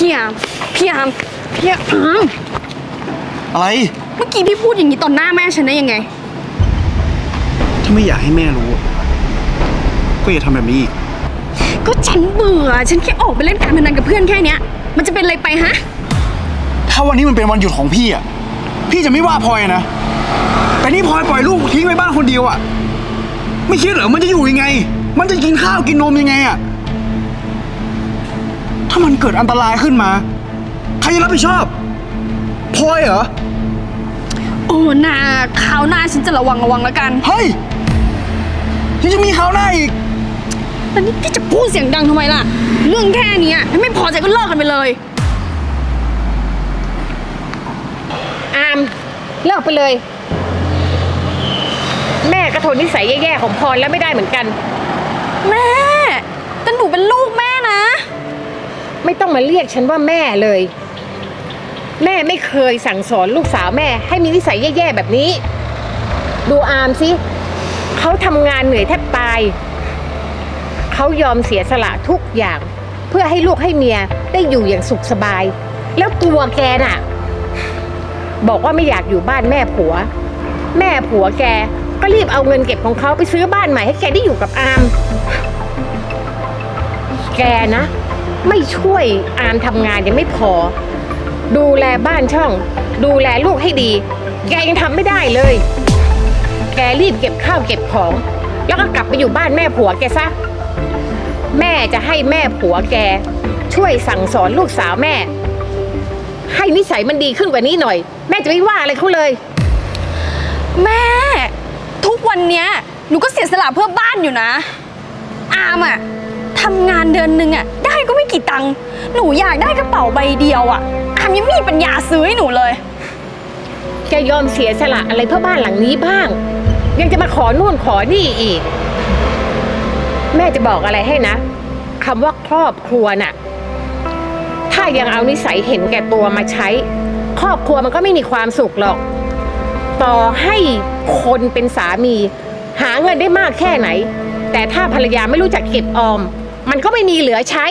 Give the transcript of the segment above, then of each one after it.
พี่อามพี่อามพี่อามอะไร เมื่อกี้พี่พูดอย่างนี้ต่อหน้าแม่ฉันได้ยังไง ถ้าไม่อยากให้แม่รู้ ก็อย่าทำแบบนี้อีก ก็ฉันเบื่อ ฉันแค่ออกไปเล่นการพนันกับเพื่อนแค่เนี้ย มันจะเป็นอะไรไปฮะ ถ้าวันนี้มันเป็นวันหยุดของพี่อะ พี่จะไม่ว่าพลอยนะ แต่นี่พลอยปล่อยลูกทิ้งไว้บ้านคนเดียวอะ ไม่คิดเหรอมันจะอยู่ยังไง มันจะกินข้าวกินนมยังไงอะถ้า มันเกิดอันตรายขึ้นมา ใครจะรับผิดชอบพลอยเหรอ โอ้นาคราวหน้าฉันจะระวังระวังแล้วกันเฮ้ยยังจะมีคราวหน้าอีก แต่นี่พี่จะพูดเสียงดังทำไมล่ะ เรื่องแค่เนี้ยถ้าไม่พอใจก็เลิกกันไปเลย อามเลิกไปเลย แม่ก็ทนนิสัยแย่ๆของพรแล้วไม่ได้เหมือนกัน แม่ แต่หนูเป็นลูกแม่นะ ไม่ ต้องมาเรียกฉันว่าแม่เลย แม่ไม่เคยสั่งสอนลูกสาวแม่ ให้มีนิสัยแย่ๆแบบนี้ ดูอามสิเขาทำงานเหนื่อยแทบตายเขายอมเสียสละทุกอย่าง เพื่อให้ลูกให้เมียได้อยู่อย่างสุขสบาย แล้วตัวแกน่ะ บอกว่าไม่อยากอยู่บ้านแม่ผัว แม่ผัวแกก็รีบเอาเงินเก็บของเขาไปซื้อบ้านใหม่ให้แกได้อยู่กับอาม แกนะ ไม่ช่วยอามทำงานยังไม่พอ ดูแลบ้านช่อง ดูแลลูกให้ดี แกยังทำไม่ได้เลย แกรีบเก็บข้าวเก็บของ แล้วก็กลับไปอยู่บ้านแม่ผัวแกซะ แม่จะให้แม่ผัวแก ช่วยสั่งสอนลูกสาวแม่ ให้นิสัยมันดีขึ้นกว่านี้หน่อย แม่จะไม่ว่าอะไรเขาเลย แม่ ทุกวันเนี้ยหนูก็เสียสละเพื่อบ้านอยู่นะ อามอะ ทำงานเดือนหนึ่งอะได้ก็ไม่กี่ตังค์หนูอยากได้กระเป๋าใบเดียวอะอามยังไม่มีปัญญาซื้อให้หนูเลย แกยอมเสียสละอะไรเพื่อบ้านหลังนี้บ้าง ยังจะมาขอนู่นขอนี่อีก แม่จะบอกอะไรให้นะคำว่าครอบครัวน่ะ ถ้ายังเอานิสัยเห็นแก่ตัวมาใช้ ครอบครัวมันก็ไม่มีความสุขหรอก ต่อให้คนเป็นสามี หาเงินได้มากแค่ไหน แต่ถ้าภรรยาไม่รู้จักเก็บออม มันก็ไม่มีเหลือใช้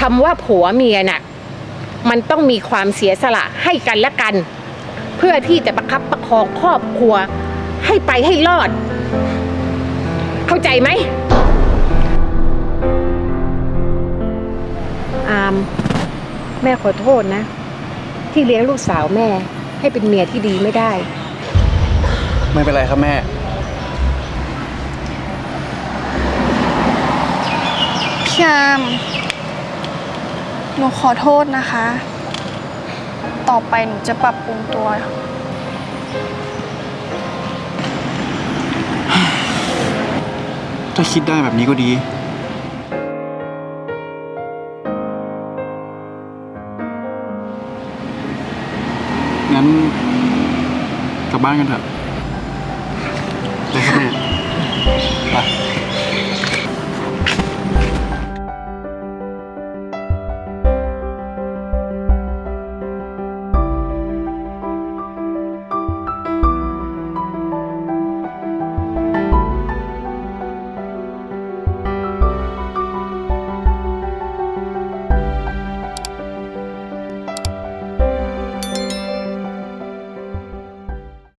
คำว่าผัวเมียน่ะ มันต้องมีความเสียสละให้กันและกัน เพื่อที่จะประคับประคองครอบครัว ให้ไปให้รอด เข้าใจไหมอาม แม่ขอโทษนะ ที่เลี้ยงลูกสาวแม่ให้เป็นเมียที่ดีไม่ได้ ไม่เป็นไรครับแม่ พี่อามหนูขอโทษนะคะ ต่อไปหนูจะปรับปรุงตัว ถ้าคิดได้แบบนี้ก็ดี งั้นกลับบ้านกันเถอะได้ครับแม่